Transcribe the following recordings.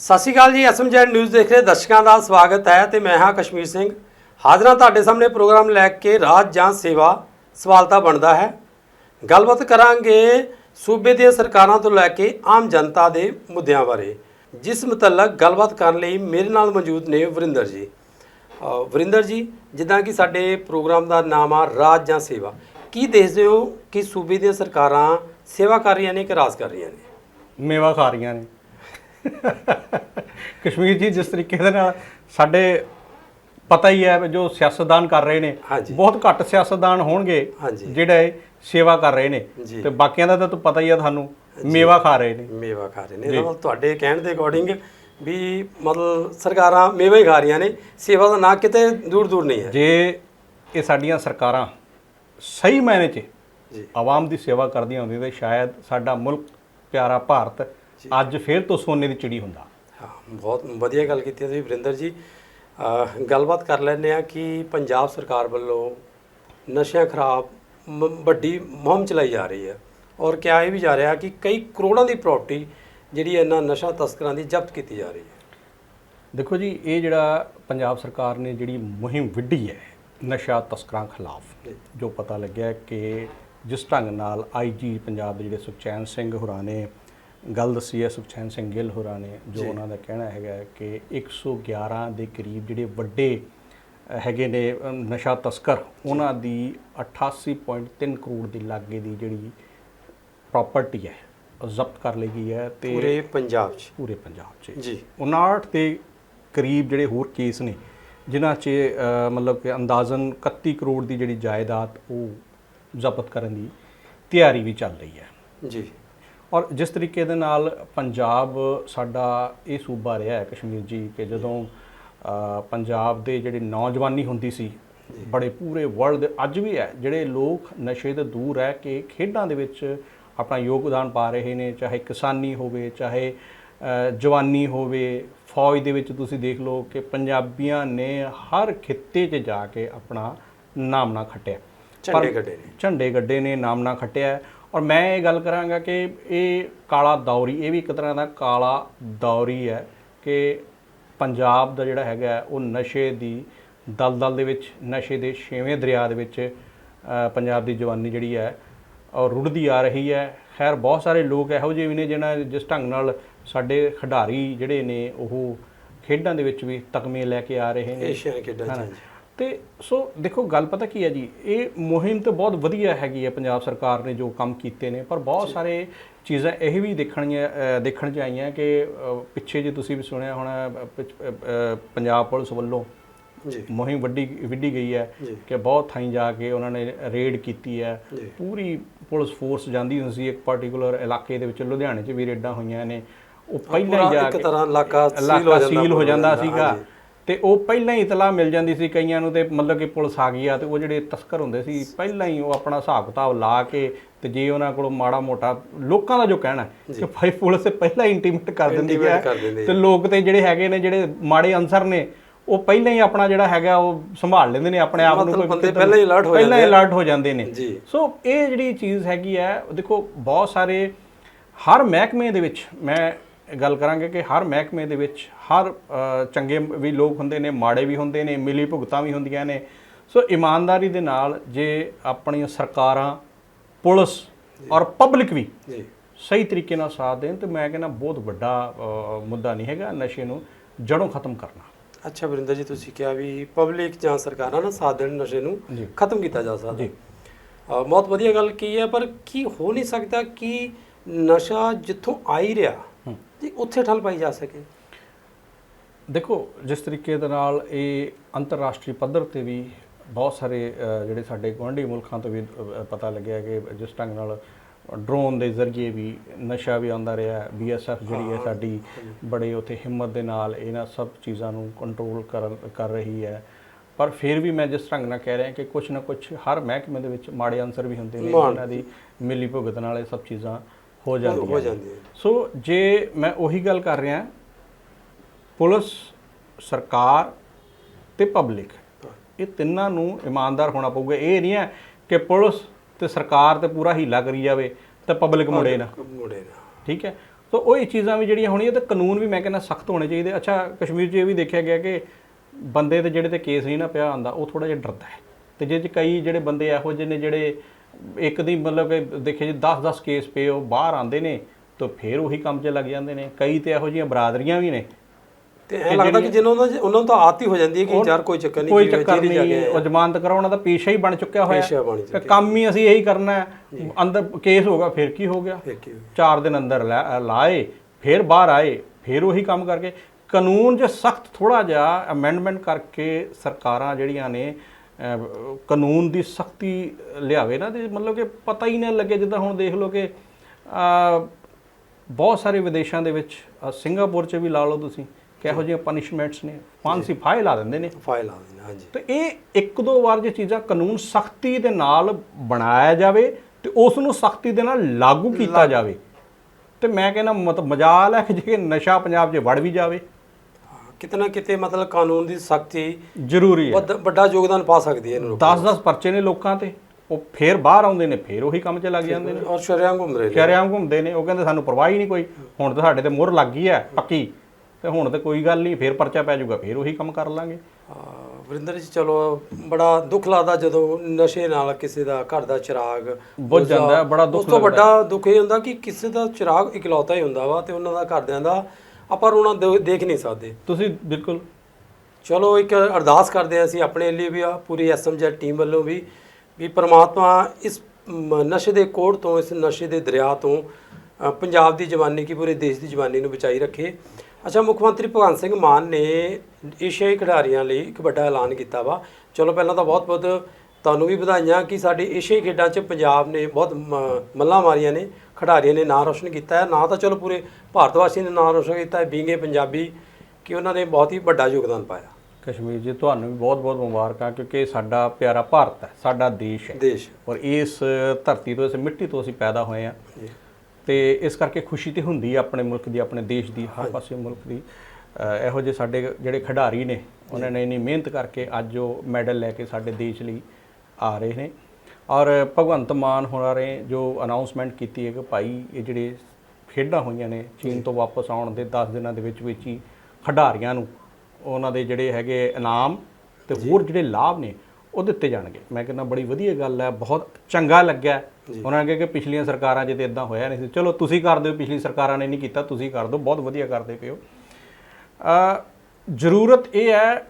ਸਤਿ ਸ਼੍ਰੀ ਅਕਾਲ ਜੀ SMZ news ਦੇਖ ਰਹੇ ਦਰਸ਼ਕਾਂ ਦਾ ਸਵਾਗਤ ਹੈ ਤੇ ਮੈਂ ਹਾਂ ਕਸ਼ਮੀਰ ਸਿੰਘ। ਹਾਜ਼ਰਾਂ ਤੁਹਾਡੇ ਸਾਹਮਣੇ ਪ੍ਰੋਗਰਾਮ ਲੈ ਕੇ ਰਾਜ ਜਾਂ ਸੇਵਾ, ਸਵਾਲ ਤਾਂ ਬਣਦਾ ਹੈ। ਗੱਲਬਾਤ ਕਰਾਂਗੇ ਸੂਬੇ ਦੀਆਂ ਸਰਕਾਰਾਂ ਤੋਂ ਲੈ ਕੇ ਆਮ ਜਨਤਾ ਦੇ ਮੁੱਦਿਆਂ ਬਾਰੇ, ਜਿਸ ਮੁਤਲਕ ਗੱਲਬਾਤ ਕਰਨ ਲਈ ਮੇਰੇ ਨਾਲ ਮੌਜੂਦ ਨੇ ਵਰਿੰਦਰ ਜੀ। ਵਰਿੰਦਰ ਜੀ, ਜਿੱਦਾਂ ਕਿ ਸਾਡੇ ਪ੍ਰੋਗਰਾਮ ਦਾ ਨਾਮ ਆ, ਰਾਜ ਜਾਂ ਸੇਵਾ। ਕੀ ਦੇਖਦੇ ਹੋ ਕਿ ਸੂਬੇ ਦੀਆਂ ਸਰਕਾਰਾਂ ਸੇਵਾ ਕਰ ਰਹੀਆਂ ਨੇ ਕਿ ਰਾਜ ਕਰ ਰਹੀਆਂ ਨੇ? ਮੇਵਾ ਖਾ ਰਹੀਆਂ ਨੇ। ਕਸ਼ਮੀਰ ਜੀ ਜਿਸ ਤਰੀਕੇ ਦੇ ਨਾਲ ਸਾਡੇ ਪਤਾ ਹੀ ਹੈ ਜੋ ਸਿਆਸਤਦਾਨ ਕਰ ਰਹੇ ਨੇ ਹਾਂਜੀ। ਬਹੁਤ ਘੱਟ ਸਿਆਸਤਦਾਨ ਹੋਣਗੇ ਹਾਂਜੀ। ਜਿਹੜੇ ਸੇਵਾ ਕਰ ਰਹੇ ਨੇ। ਜੀ। ਤੇ ਬਾਕੀਆਂ ਦਾ ਤਾਂ ਪਤਾ ਹੀ ਹੈ ਤੁਹਾਨੂੰ ਮੇਵਾ ਖਾ ਰਹੇ ਨੇ। ਮੇਵਾ ਖਾ ਰਹੇ ਨੇ। ਮਤਲਬ ਤੁਹਾਡੇ ਕਹਿਣ ਦੇ ਅਕੋਰਡਿੰਗ ਵੀ ਮਤਲਬ ਸਰਕਾਰਾਂ ਮੇਵਾ ਹੀ ਖਾ ਰਹੀਆਂ ਨੇ ਸੇਵਾ ਦਾ ਨਾਂ ਕਿਤੇ ਦੂਰ ਦੂਰ ਨਹੀਂ ਹੈ। ਜੇ ਇਹ ਸਾਡੀਆਂ ਸਰਕਾਰਾਂ ਸਹੀ ਮਾਇਨੇ 'ਚ ਜੀ। ਆਵਾਮ ਦੀ ਸੇਵਾ ਕਰਦੀਆਂ ਹੁੰਦੀਆਂ ਤਾਂ ਸ਼ਾਇਦ ਸਾਡਾ ਮੁਲਕ ਪਿਆਰਾ ਭਾਰਤ ਅੱਜ ਫੇਰ ਤੋਂ ਸੋਨੇ ਦੀ ਚਿੜੀ ਹੁੰਦਾ। ਹਾਂ ਬਹੁਤ ਵਧੀਆ ਗੱਲ ਕੀਤੀ ਤੁਸੀਂ ਵਰਿੰਦਰ ਜੀ। ਗੱਲਬਾਤ ਕਰ ਲੈਂਦੇ ਆ ਕਿ ਪੰਜਾਬ ਸਰਕਾਰ ਵੱਲੋਂ ਨਸ਼ਿਆਂ ਖਰਾਬ ਵੱਡੀ ਮੁਹਿੰਮ ਚਲਾਈ ਜਾ ਰਹੀ ਹੈ। ਔਰ ਕਿਹਾ ਇਹ ਵੀ ਜਾ ਰਿਹਾ ਕਿ ਕਈ ਕਰੋੜਾਂ ਦੀ ਪ੍ਰਾਪਰਟੀ ਜਿਹੜੀ ਇਹਨਾਂ ਨਸ਼ਾ ਤਸਕਰਾਂ ਦੀ ਜ਼ਬਤ ਕੀਤੀ ਜਾ ਰਹੀ ਹੈ। ਦੇਖੋ ਜੀ ਇਹ ਜਿਹੜਾ ਪੰਜਾਬ ਸਰਕਾਰ ਨੇ ਜਿਹੜੀ ਮੁਹਿੰਮ ਵਿੱਢੀ ਹੈ ਨਸ਼ਾ ਤਸਕਰਾਂ ਖਿਲਾਫ ਜੀ। ਜੋ ਪਤਾ ਲੱਗਿਆ ਕਿ ਜਿਸ ਢੰਗ ਨਾਲ ਆਈਜੀ ਪੰਜਾਬ ਦੇ ਜਿਹੜੇ ਸੁਖਚੈਨ ਸਿੰਘ ਹੋਰਾਂ ਨੇ ਗੱਲ ਦੱਸੀ ਹੈ ਸੁਖਚੈਨ ਸਿੰਘ ਗਿੱਲ ਹੋਰਾਂ ਨੇ ਜੋ ਉਹਨਾਂ ਦਾ ਕਹਿਣਾ ਹੈਗਾ ਕਿ 111 ਦੇ ਕਰੀਬ ਜਿਹੜੇ ਵੱਡੇ ਹੈਗੇ ਨੇ ਨਸ਼ਾ ਤਸਕਰ ਉਹਨਾਂ ਦੀ 88.3 ਕਰੋੜ ਦੇ ਲਾਗੇ ਦੀ ਜਿਹੜੀ ਪ੍ਰਾਪਰਟੀ ਹੈ ਉਹ ਜ਼ਬਤ ਕਰ ਲਈ ਗਈ ਹੈ ਤੇ ਪੂਰੇ ਪੰਜਾਬ 'ਚ। ਪੂਰੇ ਪੰਜਾਬ 'ਚ। ਜੀ। 59 ਦੇ ਕਰੀਬ ਜਿਹੜੇ ਹੋਰ ਕੇਸ ਨੇ ਜਿਨ੍ਹਾਂ 'ਚ ਮਤਲਬ ਕਿ ਅੰਦਾਜ਼ਨ 31 ਕਰੋੜ ਦੀ ਜਿਹੜੀ ਜਾਇਦਾਦ ਉਹ ਜ਼ਬਤ ਕਰਨ ਦੀ ਤਿਆਰੀ ਵੀ ਚੱਲ ਰਹੀ ਹੈ। ਜੀ। ਔਰ ਜਿਸ ਤਰੀਕੇ ਦੇ ਨਾਲ ਪੰਜਾਬ ਸਾਡਾ ਇਹ ਸੂਬਾ ਰਿਹਾ ਹੈ ਕਸ਼ਮੀਰ ਜੀ ਕਿ ਜਦੋਂ ਪੰਜਾਬ ਦੇ ਜਿਹੜੇ ਨੌਜਵਾਨੀ ਹੁੰਦੀ ਸੀ ਬੜੇ ਪੂਰੇ ਵਰਲਡ ਅੱਜ ਵੀ ਹੈ ਜਿਹੜੇ ਲੋਕ ਨਸ਼ੇ ਤੋਂ ਦੂਰ ਰਹਿ ਕੇ ਖੇਡਾਂ ਦੇ ਵਿੱਚ ਆਪਣਾ ਯੋਗਦਾਨ ਪਾ ਰਹੇ ਨੇ ਚਾਹੇ ਕਿਸਾਨੀ ਹੋਵੇ ਚਾਹੇ ਜਵਾਨੀ ਹੋਵੇ ਫੌਜ ਦੇ ਵਿੱਚ ਤੁਸੀਂ ਦੇਖ ਲਓ ਕਿ ਪੰਜਾਬੀਆਂ ਨੇ ਹਰ ਖਿੱਤੇ 'ਚ ਜਾ ਕੇ ਆਪਣਾ ਨਾਮ ਨਾ ਖੱਟਿਆ। ਝੰਡੇ ਗੱਡੇ ਨੇ। ਝੰਡੇ ਗੱਡੇ ਨੇ ਨਾਮ ਨਾ ਖੱਟਿਆ। ਔਰ ਮੈਂ ਇਹ ਗੱਲ ਕਰਾਂਗਾ ਕਿ ਇਹ ਕਾਲਾ ਦੌਰੀ ਇਹ ਵੀ ਇੱਕ ਤਰ੍ਹਾਂ ਦਾ ਕਾਲਾ ਦੌਰੀ ਹੈ ਕਿ ਪੰਜਾਬ ਦਾ ਜਿਹੜਾ ਹੈਗਾ ਉਹ ਨਸ਼ੇ ਦੀ ਦਲਦਲ ਦੇ ਵਿੱਚ ਨਸ਼ੇ ਦੇ ਛੇਵੇਂ ਦਰਿਆ ਦੇ ਵਿੱਚ ਪੰਜਾਬ ਦੀ ਜਵਾਨੀ ਜਿਹੜੀ ਹੈ ਔਰ ਰੁੜਦੀ ਆ ਰਹੀ ਹੈ। ਖੈਰ ਬਹੁਤ ਸਾਰੇ ਲੋਕ ਇਹੋ ਜਿਹੇ ਵੀ ਨੇ ਜਿਹਨਾਂ ਜਿਸ ਢੰਗ ਨਾਲ ਸਾਡੇ ਖਿਡਾਰੀ ਜਿਹੜੇ ਨੇ ਉਹ ਖੇਡਾਂ ਦੇ ਵਿੱਚ ਵੀ ਤਕਮੇ ਲੈ ਕੇ ਆ ਰਹੇ ਨੇ। ਏਸ਼ੀਅਨ ਖੇਡਾਂ 'ਚ। ਤੇ ਸੋ ਦੇਖੋ ਗੱਲ ਪਤਾ ਕੀ ਹੈ ਜੀ ਇਹ ਮੁਹਿੰਮ ਤਾਂ ਬਹੁਤ ਵਧੀਆ ਹੈਗੀ ਹੈ ਪੰਜਾਬ ਸਰਕਾਰ ਨੇ ਜੋ ਕੰਮ ਕੀਤੇ ਨੇ ਪਰ ਬਹੁਤ ਸਾਰੇ ਚੀਜ਼ਾਂ ਇਹ ਵੀ ਦੇਖਣੀਆਂ ਦੇਖਣ ਚ ਆਈਆਂ ਕਿ ਪਿੱਛੇ ਜੇ ਤੁਸੀਂ ਵੀ ਸੁਣਿਆ ਹੋਣਾ ਪੰਜਾਬ ਪੁਲਿਸ ਵੱਲੋਂ ਜੀ ਮੁਹਿੰਮ ਵੱਡੀ ਵਿੱਢੀ ਗਈ ਹੈ। ਕਿ ਬਹੁਤ ਥਾਈਂ ਜਾ ਕੇ ਉਹਨਾਂ ਨੇ ਰੇਡ ਕੀਤੀ ਹੈ। ਪੂਰੀ ਪੁਲਿਸ ਫੋਰਸ ਜਾਂਦੀ ਹੁੰਦੀ ਸੀ ਇੱਕ ਪਾਰਟਿਕੂਲਰ ਇਲਾਕੇ ਦੇ ਵਿੱਚ ਲੁਧਿਆਣੇ 'ਚ ਵੀ ਰੇਡਾਂ ਹੋਈਆਂ ਨੇ ਉਹ ਪਹਿਲਾਂ ਹੀ ਜਾ ਇੱਕ ਕੇ ਤਰ੍ਹਾਂ ਇਲਾਕਾ ਸੀਲ ਹੋ ਜਾਂਦਾ ਸੀਗਾ। ਤੇ ਉਹ ਪਹਿਲਾਂ ਹੀ ਇਤਲਾ ਮਿਲ ਜਾਂਦੀ ਸੀ ਕਈਆਂ ਨੂੰ ਤੇ ਮਤਲਬ ਕਿ ਪੁਲਿਸ ਆ ਗਈ ਆ ਤੇ ਉਹ ਜਿਹੜੇ ਤਸਕਰ ਹੁੰਦੇ ਸੀ ਪਹਿਲਾਂ ਹੀ ਉਹ ਆਪਣਾ ਹਿਸਾਬ ਕਿਤਾਬ ਲਾ ਕੇ ਤੇ ਜੇ ਉਹਨਾਂ ਕੋਲ ਮਾੜਾ ਮੋਟਾ ਲੋਕਾਂ ਦਾ ਜੋ ਕਹਿਣਾ ਹੈ ਕਿ ਭਾਈ ਪੁਲਿਸ ਤੇ ਪਹਿਲਾਂ ਹੀ ਇੰਟੀਮੇਟ ਕਰ ਦਿੰਦੀ ਹੈ ਤੇ ਲੋਕ ਤੇ ਜਿਹੜੇ ਹੈਗੇ ਨੇ ਜਿਹੜੇ ਮਾੜੇ ਅਨਸਰ ਨੇ ਉਹ ਪਹਿਲਾਂ ਹੀ ਆਪਣਾ ਜਿਹੜਾ ਹੈਗਾ ਉਹ ਸੰਭਾਲ ਲੈਂਦੇ ਨੇ ਆਪਣੇ ਆਪ ਨੂੰ ਕੋਈ ਬੰਦੇ ਪਹਿਲਾਂ ਹੀ alert ਹੋ ਪਹਿਲਾਂ ਹੀ ਜਾਂਦੇ ਆ। alert ਹੋ ਜਾਂਦੇ ਨੇ। ਸੋ ਇਹ ਜਿਹੜੀ ਚੀਜ਼ ਹੈਗੀ ਹੈ ਦੇਖੋ ਬਹੁਤ ਸਾਰੇ ਹਰ ਮਹਿਕਮੇ ਦੇ ਵਿੱਚ ਮੈਂ ਗੱਲ ਕਰਾਂਗੇ ਕਿ ਹਰ ਮਹਿਕਮੇ ਦੇ ਵਿੱਚ ਹਰ ਚੰਗੇ ਵੀ ਲੋਕ ਹੁੰਦੇ ਨੇ ਮਾੜੇ ਵੀ ਹੁੰਦੇ ਨੇ ਮਿਲੀ ਭੁਗਤਾਂ ਵੀ ਹੁੰਦੀਆਂ ਨੇ। ਸੋ ਇਮਾਨਦਾਰੀ ਦੇ ਨਾਲ ਜੇ ਆਪਣੀਆਂ ਸਰਕਾਰਾਂ ਪੁਲਿਸ ਔਰ ਪਬਲਿਕ ਵੀ ਸਹੀ ਤਰੀਕੇ ਨਾਲ ਸਾਥ ਦੇਣ ਤੇ ਮੈਂ ਕਹਿੰਦਾ ਬਹੁਤ ਵੱਡਾ ਮੁੱਦਾ ਨਹੀਂ ਹੈਗਾ ਨਸ਼ੇ ਨੂੰ ਜੜੋਂ ਖਤਮ ਕਰਨਾ। ਅੱਛਾ ਵਰਿੰਦਰ ਜੀ ਤੁਸੀਂ ਕਿਹਾ ਵੀ ਪਬਲਿਕ ਜਾਂ ਸਰਕਾਰਾਂ ਨਾ ਸਾਥ ਦੇਣ ਨਸ਼ੇ ਨੂੰ। ਖਤਮ ਕੀਤਾ ਜਾ ਸਕਦਾ। ਜੀ। ਬਹੁਤ ਵਧੀਆ ਗੱਲ ਕੀ ਹੈ ਪਰ ਕੀ ਹੋ ਨਹੀਂ ਸਕਦਾ ਕਿ ਨਸ਼ਾ ਜਿੱਥੋਂ ਆ ਹੀ ਰਿਹਾ ਜੀ ਉੱਥੇ ਠੱਲ ਪਾਈ ਜਾ ਸਕੇ। ਦੇਖੋ ਜਿਸ ਤਰੀਕੇ ਦੇ ਨਾਲ ਇਹ ਅੰਤਰਰਾਸ਼ਟਰੀ ਪੱਧਰ ਤੇ ਵੀ ਬਹੁਤ ਸਾਰੇ ਜਿਹੜੇ ਸਾਡੇ ਗੁਆਂਢੀ ਮੁਲਕਾਂ ਤੋਂ ਵੀ ਪਤਾ ਲੱਗਿਆ ਕਿ ਜਿਸ ਢੰਗ ਨਾਲ ਡਰੋਨ ਦੇ ਜ਼ਰੀਏ ਵੀ ਨਸ਼ਾ ਵੀ ਆਉਂਦਾ ਰਿਹਾ ਬੀਐਸਐਫ ਜਿਹੜੀ ਹੈ ਸਾਡੀ ਬੜੇ ਉਥੇ ਹਿੰਮਤ ਦੇ ਨਾਲ ਇਹਨਾਂ ਸਭ ਚੀਜ਼ਾਂ ਨੂੰ ਕੰਟਰੋਲ ਕਰ ਕਰ ਰਹੀ ਹੈ। ਪਰ ਫਿਰ ਵੀ ਮੈਂ ਜਿਸ ਢੰਗ ਨਾਲ ਕਹਿ ਰਿਹਾ ਕਿ ਕੁਝ ਨਾ ਕੁਝ ਹਰ ਮਹਿਕਮੇ ਦੇ ਵਿੱਚ ਮਾੜੇ ਅਨਸਰ ਵੀ ਹੁੰਦੇ ਨੇ। ਇਹਨਾਂ ਦੀ ਮਿਲੀ ਭੁਗਤ ਨਾਲ ਇਹ ਸਭ ਚੀਜ਼ਾਂ ਹੋ ਜਾਂਦੀਆਂ ਸੋ ਜੇ ਮੈਂ ਉਹੀ ਗੱਲ ਕਰ ਰਿਹਾ ਪੁਲਿਸ ਸਰਕਾਰ ਤੇ ਪਬਲਿਕ ਇਹ ਤਿੰਨਾਂ ਨੂੰ ਇਮਾਨਦਾਰ ਹੋਣਾ ਪਊਗਾ। ਇਹ ਨਹੀਂ ਹੈ ਕਿ ਪੁਲਿਸ ਤੇ ਸਰਕਾਰ ਤੇ ਪੂਰਾ ਹੀਲਾ ਕਰੀ ਜਾਵੇ ਤੇ ਪਬਲਿਕ ਮੁੜੇ ਨਾ। ਮੁੜੇ ਨਾ। ਠੀਕ ਹੈ? ਸੋ ਉਹ ਇਹ ਚੀਜ਼ਾਂ ਵੀ ਜਿਹੜੀਆਂ ਹੋਣੀਆਂ ਤੇ ਕਾਨੂੰਨ ਵੀ ਮੈਂ ਕਹਿੰਦਾ ਸਖਤ ਹੋਣੇ ਚਾਹੀਦੇ। ਅੱਛਾ ਕਸ਼ਮੀਰ 'ਚ ਇਹ ਵੀ ਦੇਖਿਆ ਗਿਆ ਕਿ ਬੰਦੇ ਤੇ ਜਿਹੜੇ ਤੇ ਕੇਸ ਨਹੀਂ ਨਾ ਪਿਆ ਆਂਦਾ ਉਹ ਥੋੜਾ ਜਿਹਾ ਡਰਦਾ ਹੈ। ਤੇ ਜੇ 'ਚ ਕਈ ਜਿਹੜੇ ਬੰਦੇ ਇਹੋ ਜਿਹੇ ਨੇ ਜਿਹੜੇ ਇੱਕ ਦੀ ਮਤਲਬ ਕਿ ਦੇਖੇ ਜੀ 10-10 ਕੇਸ ਪਏ ਉਹ ਬਾਹਰ ਆਂਦੇ ਨੇ ਤਾਂ ਫਿਰ ਉਹੀ ਕੰਮ 'ਚ ਲੱਗ ਜਾਂਦੇ ਨੇ। ਕਈ ਤੇ ਇਹੋ ਜਿਹੀਆਂ ਬਰਾਦਰੀਆਂ ਵੀ ਨੇ ਤੇ ਐ ਲੱਗਦਾ ਕਿ ਜਿਹਨਾਂ ਨੂੰ ਉਹਨਾਂ ਨੂੰ ਤਾਂ ਆਦਤ ਹੀ ਹੋ ਜਾਂਦੀ ਹੈ ਕਿ ਯਾਰ ਕੋਈ ਚੱਕਰ ਨਹੀਂ ਕੋਈ ਚੱਕਰ ਨਹੀਂ ਉਹ ਜ਼ਮਾਨਤ ਕਰਾਉਣਾ ਤਾਂ ਪੇਸ਼ਾ ਹੀ ਬਣ ਚੁੱਕਿਆ ਹੋਇਆ। ਪੇਸ਼ਾ ਬਣ ਤੇ ਕੰਮ ਹੀ ਅਸੀਂ ਇਹੀ ਕਰਨਾ ਹੈ। ਅੰਦਰ ਕੇਸ ਹੋਗਾ ਫਿਰ ਕੀ ਹੋ ਗਿਆ? ਫਿਰ ਕੀ ਹੋਇਆ? ਚਾਰ ਦਿਨ ਅੰਦਰ ਲਾਏ ਫਿਰ ਬਾਹਰ ਆਏ ਫਿਰ ਉਹੀ ਕੰਮ ਕਰਕੇ। ਕਾਨੂੰਨ ਜੇ ਸਖਤ ਥੋੜਾ ਜਿਹਾ ਅਮੈਂਡਮੈਂਟ ਕਰਕੇ ਸਰਕਾਰਾਂ ਜਿਹੜੀਆਂ ਨੇ ਕਾਨੂੰਨ ਦੀ ਸਖਤੀ ਲਿਆਵੇ ਨਾ ਤੇ ਮਤਲਬ ਕਿ ਪਤਾ ਹੀ ਨਾ ਲੱਗੇ ਜਿੱਦਾਂ ਹੁਣ ਦੇਖ ਲਓ ਕਿ ਬਹੁਤ ਸਾਰੇ ਵਿਦੇਸ਼ਾਂ ਦੇ ਵਿੱਚ ਸਿੰਗਾਪੁਰ 'ਚ ਵੀ ਲਾ ਲਓ ਤੁਸੀਂ। ਕਿਹੋ ਜਿਹੀਆਂ ਪਨਿਸ਼ਮੈਂਟਸ ਨੇ? ਫਾਂਸੀ ਫਾਹੇ ਲਾ ਦਿੰਦੇ ਨੇ। ਫਾਈਲ ਆ ਦਿੰਦੇ ਹਾਂਜੀ। ਤੇ ਇਹ ਇੱਕ ਦੋ ਵਾਰ ਜੇ ਚੀਜ਼ਾਂ ਕਾਨੂੰਨ ਸਖਤੀ ਦੇ ਨਾਲ ਬਣਾਇਆ ਜਾਵੇ ਤੇ ਉਸ ਨੂੰ ਸਖਤੀ ਦੇ ਨਾਲ ਲਾਗੂ ਕੀਤਾ ਜਾਵੇ। ਤੇ ਮੈਂ ਕਹਿੰਦਾ ਮਤ ਮਜਾਲ ਹੈ ਕਿ ਜੇ ਨਸ਼ਾ ਪੰਜਾਬ 'ਚ ਵੜ ਵੀ ਜਾਵੇ। ਹਾਂ, ਕਿਤੇ ਮਤਲਬ ਕਾਨੂੰਨ ਦੀ ਸਖਤੀ ਜ਼ਰੂਰੀ ਹੈ। ਵੱਡਾ ਯੋਗਦਾਨ ਪਾ ਸਕਦੀ ਹੈ ਇਹਨੂੰ 10-10 ਪਰਚੇ ਨੇ ਲੋਕਾਂ ਤੇ। ਉਹ ਫੇਰ ਬਾਹਰ ਆਉਂਦੇ ਨੇ ਫੇਰ ਉਹੀ ਕੰਮ 'ਚ ਲੱਗ ਜਾਂਦੇ ਨੇ। ਔਰ ਸ਼ਰਿਆਂ ਘੁੰਮ ਰਹੇ ਨੇ। ਸ਼ਰਿਆਮ ਘੁੰਮਦੇ ਨੇ ਉਹ ਕਹਿੰਦੇ ਸਾਨੂੰ ਪਰਵਾਹ ਹੀ ਨਹੀਂ ਕੋਈ। ਹੁਣ ਤਾਂ ਸਾਡੇ ਤੇ ਮੁਹਰ ਲੱਗ ਗਈ ਹੈ ਪੱਕੀ। ਤੇ ਹੁਣ ਤੇ ਕੋਈ ਗੱਲ ਨਹੀਂ ਫੇਰ ਪਰਚਾ ਪੈ ਜਾਊਗਾ ਫੇਰ ਉਹੀ ਕੰਮ ਕਰ ਲਾਂਗੇ। ਹਾਂ, ਵਰਿੰਦਰ ਜੀ ਚਲੋ ਬੜਾ ਦੁੱਖ ਲੱਗਦਾ ਜਦੋਂ ਨਸ਼ੇ ਨਾਲ ਕਿਸੇ ਦਾ ਘਰ ਦਾ ਚਿਰਾਗ ਬੁੱਝ। ਜਾਂਦਾ ਹੈ, ਬੜਾ ਦੁੱਖ ਉਸ ਤੋਂ ਵੱਡਾ ਦੁੱਖ ਇਹ ਹੁੰਦਾ ਕਿ ਕਿਸੇ ਦਾ ਚਿਰਾਗ ਇਕਲੌਤਾ ਹੀ ਹੁੰਦਾ ਵਾ ਤੇ ਉਹਨਾਂ ਦਾ ਘਰਦਿਆਂ ਦਾ ਆਪਾਂ ਰੋਣਾ ਦੇ- ਦੇਖ ਨਹੀਂ ਸਕਦੇ। ਤੁਸੀਂ ਬਿਲਕੁਲ। ਚਲੋ ਇੱਕ ਅਰਦਾਸ ਕਰਦੇ ਹਾਂ ਅਸੀਂ ਆਪਣੇ ਲਈ ਵੀ ਆ ਪੂਰੀ ਐਸਐਮਜੈਡ ਟੀਮ ਵੱਲੋਂ ਵੀ ਵੀ ਪ੍ਰਮਾਤਮਾ ਇਸ ਮ, ਨਸ਼ੇ ਦੇ ਕੋੜ ਤੋਂ ਇਸ ਨਸ਼ੇ ਦੇ ਦਰਿਆ ਤੋਂ ਅ, ਪੰਜਾਬ ਦੀ ਜਵਾਨੀ ਕੀ ਪੂਰੇ ਦੇਸ਼ ਦੀ ਜਵਾਨੀ ਨੂੰ ਬਚਾਈ ਰੱਖੇ। ਅੱਛਾ ਮੁੱਖ ਮੰਤਰੀ ਭਗਵੰਤ ਸਿੰਘ ਮਾਨ ਨੇ ਏਸ਼ੀਆਈ ਖਿਡਾਰੀਆਂ ਲਈ ਇੱਕ ਵੱਡਾ ਐਲਾਨ ਕੀਤਾ ਵਾ। ਚਲੋ ਪਹਿਲਾਂ ਤਾਂ ਬਹੁਤ-ਬਹੁਤ ਤੁਹਾਨੂੰ ਵੀ ਵਧਾਈਆਂ ਕਿ ਸਾਡੇ ਏਸ਼ੀਆਈ ਖੇਡਾਂ 'ਚ ਪੰਜਾਬ ਨੇ ਬਹੁਤ ਮੱਲਾਂ ਮਾਰੀਆਂ ਨੇ ਖਿਡਾਰੀਆਂ ਨੇ ਨਾਂ ਰੋਸ਼ਨ ਕੀਤਾ ਹੈ। ਨਾ ਤਾਂ ਚਲੋ ਪੂਰੇ ਭਾਰਤ ਵਾਸੀ ਨੇ ਨਾਂ ਰੋਸ਼ਨ ਕੀਤਾ ਹੈ ਬੀਂਗੇ ਪੰਜਾਬੀ ਕਿ ਉਹਨਾਂ ਨੇ ਬਹੁਤ ਹੀ ਵੱਡਾ ਯੋਗਦਾਨ ਪਾਇਆ। ਕਸ਼ਮੀਰ ਜੀ ਤੁਹਾਨੂੰ ਵੀ ਬਹੁਤ-ਬਹੁਤ ਮੁਬਾਰਕਾਂ ਕਿਉਂਕਿ ਇਹ ਸਾਡਾ ਪਿਆਰਾ ਭਾਰਤ ਹੈ ਸਾਡਾ ਦੇਸ਼ ਹੈ। ਦੇਸ਼ ਔਰ ਇਸ ਧਰਤੀ ਤੋਂ ਇਸ ਮਿੱਟੀ ਤੋਂ ਅਸੀਂ ਪੈਦਾ ਹੋਏ ਆ ਜੀ। ਤੇ ਇਸ ਕਰਕੇ ਖੁਸ਼ੀ ਤੇ ਹੁੰਦੀ ਹੈ ਆਪਣੇ ਮੁਲਕ ਦੀ ਆਪਣੇ ਦੇਸ਼ ਦੀ ਹਰ ਪਾਸੇ ਮੁਲਕ ਦੀ। ਇਹੋ ਜਿਹੇ ਸਾਡੇ ਜਿਹੜੇ ਖਿਡਾਰੀ ਨੇ ਉਹਨਾਂ ਨੇ ਇੰਨੀ ਮਿਹਨਤ ਕਰਕੇ ਅੱਜ ਉਹ ਮੈਡਲ ਲੈ ਕੇ ਸਾਡੇ ਦੇਸ਼ ਲਈ ਆ ਰਹੇ ਨੇ। ਔਰ ਭਗਵੰਤ ਮਾਨ ਹੋਣਾ ਨੇ ਜੋ ਅਨਾਉਂਸਮੈਂਟ ਕੀਤੀ ਹੈ ਕਿ ਭਾਈ ਇਹ ਜਿਹੜੇ ਖੇਡਾਂ ਹੋਈਆਂ ਨੇ ਚੀਨ ਤੋਂ ਵਾਪਸ ਆਉਣ ਦੇ 10 ਦਿਨਾਂ ਦੇ ਵਿੱਚ ਵਿੱਚ ਹੀ ਖਿਡਾਰੀਆਂ ਨੂੰ ਉਹਨਾਂ ਦੇ ਜਿਹੜੇ ਹੈਗੇ ਇਨਾਮ ਤੇ ਹੋਰ ਜਿਹੜੇ ਲਾਭ ਨੇ ਉਹ ਦਿੱਤੇ ਜਾਣਗੇ। ਮੈਂ ਕਹਿੰਦਾ ਬੜੀ ਵਧੀਆ ਗੱਲ ਹੈ ਬਹੁਤ ਚੰਗਾ ਲੱਗਿਆ। ਉਹਨਾਂ ਨੇ ਕਿਹਾ ਕਿ ਪਿਛਲੀਆਂ ਸਰਕਾਰਾਂ 'ਚ ਤੇ ਇਦਾਂ ਹੋਇਆ ਨਹੀਂ ਸੀ। ਚਲੋ ਤੁਸੀਂ ਕਰ ਦਿਓ ਪਿਛਲੀ ਸਰਕਾਰਾਂ ਨੇ ਨਹੀਂ ਕੀਤਾ ਤੁਸੀਂ ਕਰ ਦਿਓ ਬਹੁਤ ਵਧੀਆ ਕਰਦੇ ਪਿਓ ਅ ਜ਼ਰੂਰਤ ਇਹ ਹੈ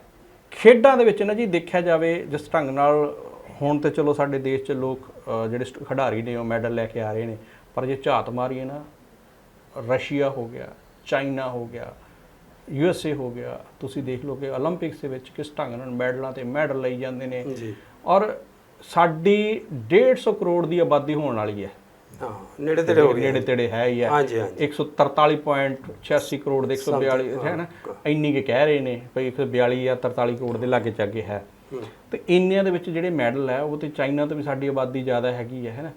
ਖੇਡਾਂ ਦੇ ਵਿੱਚ ਨਾ ਜੀ ਦੇਖਿਆ ਜਾਵੇ ਜਿਸ ਢੰਗ ਨਾਲ ਹੁਣ ਤੇ ਚਲੋ ਸਾਡੇ ਦੇਸ਼ 'ਚ ਲੋਕ ਜਿਹੜੇ ਖਿਡਾਰੀ ਨੇ ਉਹ ਮੈਡਲ ਲੈ ਕੇ ਆ ਰਹੇ ਨੇ। ਪਰ ਜੇ ਝਾਤ ਮਾਰੀਏ ਨਾ ਰਸ਼ੀਆ ਹੋ ਗਿਆ ਚਾਈਨਾ ਹੋ ਗਿਆ ਯੂ ਐਸ ਏ ਹੋ ਗਿਆ ਤੁਸੀਂ ਦੇਖ ਲਓ ਕਿ 올림픽ਸ ਦੇ ਵਿੱਚ ਕਿਸ ਢੰਗ ਨਾਲ ਮੈਡਲਾਂ ਤੇ ਮੈਡਲ ਲਈ ਜਾਂਦੇ ਨੇ। ਜੀ। ਔਰ ਸਾਡੀ 150 ਕਰੋੜ ਦੀ ਆਬਾਦੀ ਹੋਣ ਵਾਲੀ ਹੈ। ਹਾਂ ਨੇੜੇ ਤੇੜੇ ਹੋ ਗਈ ਨੇੜੇ ਤੇੜੇ ਹੈ ਹੀ ਹੈ। ਹਾਂਜੀ 143.86 ਕਰੋੜ ਦੇ 142 ਹੈ ਨਾ? ਇੰਨੀ ਕੇ ਕਹਿ ਰਹੇ ਨੇ ਭਈ 142 ਜਾਂ 43 ਕਰੋੜ ਦੇ ਲਾਗੇ ਚਾਗੇ ਹੈ। ਤੇ ਇੰਨਿਆਂ ਦੇ ਵਿੱਚ ਜਿਹੜੇ ਮੈਡਲ ਹੈ ਉਹ ਤੇ ਚਾਈਨਾ ਤੋਂ ਵੀ ਸਾਡੀ ਆਬਾਦੀ ਜ਼ਿਆਦਾ ਹੈਗੀ ਹੈ ਹੈ ਨਾ?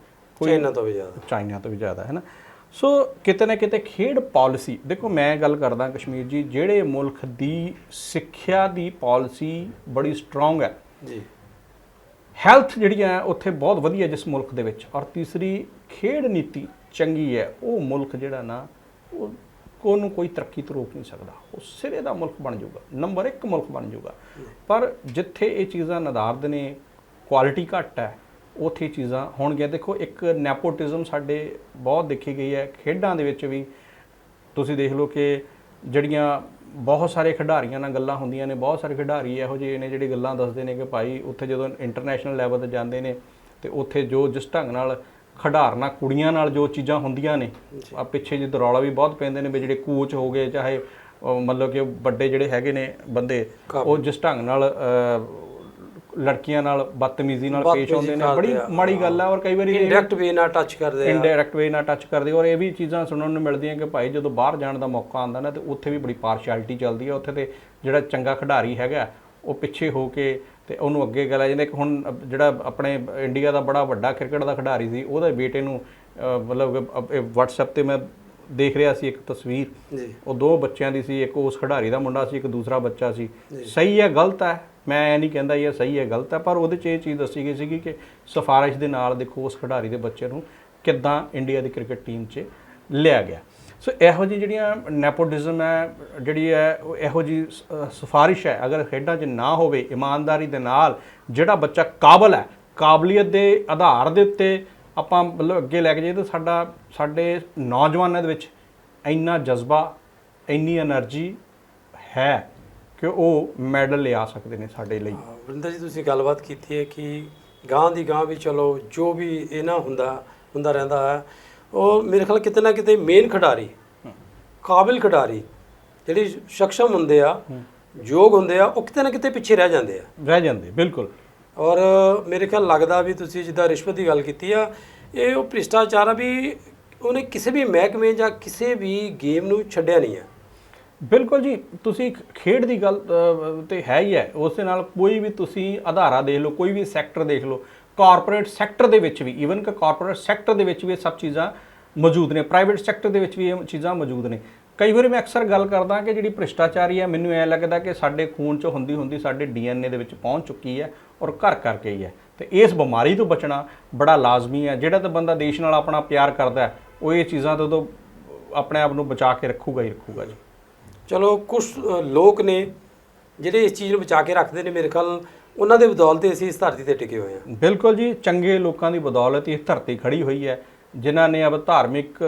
ਚਾਈਨਾ ਤੋਂ ਵੀ ਜ਼ਿਆਦਾ। ਚਾਈਨਾ ਤੋਂ ਵੀ ਜ਼ਿਆਦਾ ਹੈ ਨਾ? ਸੋ ਕਿਤੇ ਨਾ ਕਿਤੇ ਖੇਡ ਪਾਲਿਸੀ ਦੇਖੋ ਮੈਂ ਗੱਲ ਕਰਦਾ ਕਸ਼ਮੀਰ ਜੀ ਜਿਹੜੇ ਮੁਲਕ ਦੀ ਸਿੱਖਿਆ ਦੀ ਪਾਲਿਸੀ ਬੜੀ ਸਟਰੋਂਗ ਹੈ। ਜੀ। ਹੈਲਥ ਜਿਹੜੀ ਹੈ ਉੱਥੇ ਬਹੁਤ ਵਧੀਆ ਜਿਸ ਮੁਲਕ ਦੇ ਵਿੱਚ। ਔਰ ਤੀਸਰੀ ਖੇਡ ਨੀਤੀ ਚੰਗੀ ਹੈ। ਉਹ ਮੁਲਕ ਜਿਹੜਾ ਨਾ ਉਹ ਕੋਨੂੰ ਕੋਈ ਤਰੱਕੀ ਤੋਂ ਰੋਕ ਨਹੀਂ ਸਕਦਾ। ਉਹ ਸਿਰੇ ਦਾ ਮੁਲਕ ਬਣ ਜਾਊਗਾ। ਨੰਬਰ 1 ਮੁਲਕ ਬਣ ਜਾਊਗਾ। ਪਰ ਜਿੱਥੇ ਇਹ ਚੀਜ਼ਾਂ ਨਦਾਰਦ ਨੇ ਕੁਆਲਿਟੀ ਘੱਟ ਹੈ ਉੱਥੇ ਚੀਜ਼ਾਂ ਹੋਣਗੀਆਂ। ਦੇਖੋ ਇੱਕ ਨੈਪੋਟਿਜ਼ਮ ਸਾਡੇ ਬਹੁਤ ਦੇਖੀ ਗਈ ਹੈ। ਖੇਡਾਂ ਦੇ ਵਿੱਚ ਵੀ ਤੁਸੀਂ ਦੇਖ ਲਓ ਕਿ ਜਿਹੜੀਆਂ ਬਹੁਤ ਸਾਰੇ ਖਿਡਾਰੀਆਂ ਨਾਲ ਗੱਲਾਂ ਹੁੰਦੀਆਂ ਨੇ ਬਹੁਤ ਸਾਰੇ ਖਿਡਾਰੀ ਇਹੋ ਜਿਹੇ ਨੇ ਜਿਹੜੇ ਗੱਲਾਂ ਦੱਸਦੇ ਨੇ ਕਿ ਭਾਈ ਉੱਥੇ ਜਦੋਂ ਇੰਟਰਨੈਸ਼ਨਲ ਲੈਵਲ ਤੇ ਜਾਂਦੇ ਨੇ ਤੇ ਉੱਥੇ ਜੋ ਜਿਸ ਢੰਗ ਨਾਲ ਖਿਡਾਰਨਾ ਕੁੜੀਆਂ ਨਾਲ ਜੋ ਚੀਜ਼ਾਂ ਹੁੰਦੀਆਂ ਨੇ ਆ ਪਿੱਛੇ ਜਿੱਦ ਰੌਲਾ ਵੀ ਬਹੁਤ ਪੈਂਦੇ ਨੇ ਵੀ ਜਿਹੜੇ ਕੋਚ ਹੋ ਗਏ ਚਾਹੇ ਮਤਲਬ ਕਿ ਵੱਡੇ ਜਿਹੜੇ ਹੈਗੇ ਨੇ ਬੰਦੇ ਉਹ ਜਿਸ ਢੰਗ ਨਾਲ ਲੜਕੀਆਂ ਨਾਲ ਬਦਤਮੀਜ਼ੀ ਨਾਲ ਪੇਸ਼ ਆਉਂਦੇ ਨੇ। ਬੜੀ ਮਾੜੀ ਗੱਲ ਹੈ ਔਰ ਕਈ ਵਾਰੀ ਇਨਡਾਇਰੈਕਟ ਵੇ ਨਾਲ ਟੱਚ ਕਰਦੇ ਆ। ਇਨਡਾਇਰੈਕਟ ਵੇ ਨਾਲ ਟੱਚ ਕਰਦੇ ਔਰ ਇਹ ਵੀ ਚੀਜ਼ਾਂ ਸੁਣਨ ਨੂੰ ਮਿਲਦੀਆਂ ਕਿ ਭਾਈ ਜਦੋਂ ਬਾਹਰ ਜਾਣ ਦਾ ਮੌਕਾ ਆਉਂਦਾ ਨਾ ਤੇ ਉੱਥੇ ਵੀ ਬੜੀ ਪਾਰਸ਼ੈਲਿਟੀ ਚੱਲਦੀ ਹੈ ਉੱਥੇ ਤੇ ਜਿਹੜਾ ਚੰਗਾ ਖਿਡਾਰੀ ਹੈਗਾ ਉਹ ਪਿੱਛੇ ਹੋ ਕੇ ਤੇ ਉਹਨੂੰ ਅੱਗੇ ਗੱਲ ਆ ਜਾਂਦੇ। ਕਿ ਹੁਣ ਜਿਹੜਾ ਆਪਣੇ ਇੰਡੀਆ ਦਾ ਬੜਾ ਵੱਡਾ ਕ੍ਰਿਕਟ ਦਾ ਖਿਡਾਰੀ ਸੀ ਉਹਦੇ ਬੇਟੇ ਨੂੰ ਮਤਲਬ WhatsApp ਤੇ ਮੈਂ ਦੇਖ ਰਿਹਾ ਸੀ ਇੱਕ ਤਸਵੀਰ। ਜੀ। ਉਹ ਦੋ ਬੱਚਿਆਂ ਦੀ ਸੀ ਇੱਕ ਉਸ ਖਿਡਾਰੀ ਦਾ ਮੁੰਡਾ ਸੀ ਇੱਕ ਦੂਸਰਾ ਬੱਚਾ ਸੀ। ਸਹੀ ਹੈ ਗਲਤ ਹੈ? ਮੈਂ ਇਹ ਨਹੀਂ ਕਹਿੰਦਾ ਇਹ ਸਹੀ ਹੈ ਗਲਤ ਹੈ ਪਰ ਉਹਦੇ 'ਚ ਇਹ ਚੀਜ਼ ਦੱਸੀ ਗਈ ਸੀਗੀ ਕਿ ਸਿਫਾਰਿਸ਼ ਦੇ ਨਾਲ ਦੇਖੋ ਉਸ ਖਿਡਾਰੀ ਦੇ ਬੱਚੇ ਨੂੰ ਕਿੱਦਾਂ ਇੰਡੀਆ ਦੀ ਕ੍ਰਿਕਟ ਟੀਮ 'ਚ ਲਿਆ ਗਿਆ। ਸੋ ਇਹੋ ਜਿਹੀ ਜਿਹੜੀਆਂ ਨੈਪੋਟਿਜ਼ਮ ਹੈ ਜਿਹੜੀ ਹੈ ਉਹ ਇਹੋ ਜੀ ਸਿਫਾਰਿਸ਼ ਹੈ ਅਗਰ ਖੇਡਾਂ 'ਚ ਨਾ ਹੋਵੇ ਇਮਾਨਦਾਰੀ ਦੇ ਨਾਲ ਜਿਹੜਾ ਬੱਚਾ ਕਾਬਲ ਹੈ ਕਾਬਲੀਅਤ ਦੇ ਆਧਾਰ ਦੇ ਉੱਤੇ ਆਪਾਂ ਮਤਲਬ ਅੱਗੇ ਲੈ ਕੇ ਜਾਈਏ ਤਾਂ ਸਾਡਾ ਸਾਡੇ ਨੌਜਵਾਨਾਂ ਦੇ ਵਿੱਚ ਇੰਨਾ ਜਜ਼ਬਾ ਇੰਨੀ એનર્ਜੀ ਹੈ ਕਿ ਉਹ ਮੈਡਲ ਲਿਆ ਸਕਦੇ ਨੇ ਸਾਡੇ ਲਈ। ਵਰਿੰਦਰ ਜੀ ਤੁਸੀਂ ਗੱਲਬਾਤ ਕੀਤੀ ਹੈ ਕਿ ਗਾਂ ਦੀ ਗਾਂ ਵੀ ਚਲੋ ਜੋ ਵੀ ਇਹ ਨਾ ਹੁੰਦਾ ਹੁੰਦਾ ਰਹਿੰਦਾ ਹੈ ਉਹ ਮੇਰੇ ਖਿਆਲ ਕਿਤੇ ਨਾ ਕਿਤੇ ਮੇਨ ਖਿਡਾਰੀ ਕਾਬਿਲ ਖਿਡਾਰੀ ਜਿਹੜੀ ਸਕਸ਼ਮ ਹੁੰਦੇ ਆ ਯੋਗ ਹੁੰਦੇ ਆ ਉਹ ਕਿਤੇ ਨਾ ਕਿਤੇ ਪਿੱਛੇ ਰਹਿ ਜਾਂਦੇ ਆ। ਰਹਿ ਜਾਂਦੇ ਬਿਲਕੁਲ। ਔਰ ਮੇਰੇ ਖਿਆਲ ਲੱਗਦਾ ਵੀ ਤੁਸੀਂ ਜਿੱਦਾਂ ਰਿਸ਼ਵਤ ਦੀ ਗੱਲ ਕੀਤੀ ਆ ਇਹ ਉਹ ਭ੍ਰਿਸ਼ਟਾਚਾਰ ਆ ਵੀ ਉਹਨੇ ਕਿਸੇ ਵੀ ਮਹਿਕਮੇ ਜਾਂ ਕਿਸੇ ਵੀ ਗੇਮ ਨੂੰ ਛੱਡਿਆ ਨਹੀਂ ਹੈ ਬਿਲਕੁਲ ਜੀ ਤੁਸੀਂ ਖੇਡ ਦੀ ਗੱਲ ਅ, ਤੇ ਹੈ ਹੀ ਹੈ। ਉਸ ਦੇ ਨਾਲ ਕੋਈ ਵੀ ਤੁਸੀਂ ਆਧਾਰਾ ਦੇਖ ਲਓ ਕੋਈ ਵੀ ਸੈਕਟਰ ਦੇਖ ਲਓ ਕਾਰਪੋਰੇਟ ਸੈਕਟਰ ਦੇ ਵਿੱਚ ਵੀ ਈਵਨ ਕਿ ਕਾਰਪੋਰੇਟ ਸੈਕਟਰ ਦੇ ਵਿੱਚ ਵੀ ਇਹ ਸਭ ਚੀਜ਼ਾਂ ਮੌਜੂਦ ਨੇ ਪ੍ਰਾਈਵੇਟ ਸੈਕਟਰ ਦੇ ਵਿੱਚ ਵੀ ਇਹ ਚੀਜ਼ਾਂ ਮੌਜੂਦ ਨੇ। ਕਈ ਵਾਰੀ ਮੈਂ ਅਕਸਰ ਗੱਲ ਕਰਦਾ ਕਿ ਜਿਹੜੀ ਭ੍ਰਿਸ਼ਟਾਚਾਰੀ ਹੈ ਮੈਨੂੰ ਐ ਲੱਗਦਾ ਕਿ ਸਾਡੇ ਖੂਨ 'ਚ ਹੁੰਦੀ ਹੁੰਦੀ ਸਾਡੇ ਡੀਐਨਏ ਦੇ ਵਿੱਚ ਪਹੁੰਚ ਚੁੱਕੀ ਹੈ ਔਰ ਘਰ ਕਰਕੇ ਹੀ ਹੈ। ਤੇ ਇਸ ਬਿਮਾਰੀ ਤੋਂ ਬਚਣਾ ਬੜਾ ਲਾਜ਼ਮੀ ਹੈ। ਜਿਹੜਾ ਤਾਂ ਬੰਦਾ ਦੇਸ਼ ਨਾਲ ਆਪਣਾ ਪਿਆਰ ਕਰਦਾ ਹੈ ਉਹ ਇਹ ਚੀਜ਼ਾਂ ਤੋਂ ਤੋਂ ਆਪਣੇ ਆਪ ਨੂੰ ਬਚਾ ਕੇ ਰੱਖੂਗਾ ਹੀ ਰੱਖੂਗਾ ਜੀ। ਚਲੋ ਕੁਝ ਲੋਕ ਨੇ ਜਿਹੜੇ ਇਸ ਚੀਜ਼ ਨੂੰ ਬਚਾ ਕੇ ਰੱਖਦੇ ਨੇ ਮੇਰੇ ਖਿਆਲ ਉਹਨਾਂ ਦੇ ਬਦੌਲਤ ਹੀ ਅਸੀਂ ਇਸ ਧਰਤੀ ਤੇ ਟਿਕੇ ਹੋਏ ਹਾਂ। ਬਿਲਕੁਲ ਜੀ ਚੰਗੇ ਲੋਕਾਂ ਦੀ ਬਦੌਲਤ ਹੀ ਇਹ ਧਰਤੀ ਖੜੀ ਹੋਈ ਹੈ। ਜਿਨ੍ਹਾਂ ਨੇ ਅਬ ਧਾਰਮਿਕ